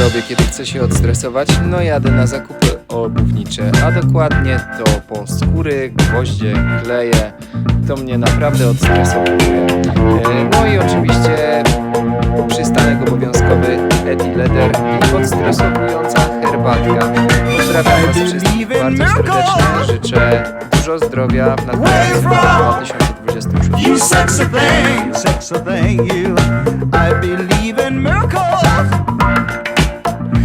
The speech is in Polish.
robię, kiedy chcę się odstresować? No jadę na zakupy obuwnicze, a dokładnie to po skóry, gwoździe, kleje. To mnie naprawdę odstresowuje. E, No i oczywiście przystanek obowiązkowy Eddie Leder i odstresowująca herbatka. Pozdrawiam Was wszystkich bardzo serdecznie. Życzę dużo zdrowia w nadchodzącym roku 2027. You sexy thing, sexy thing, you. I believe in miracles.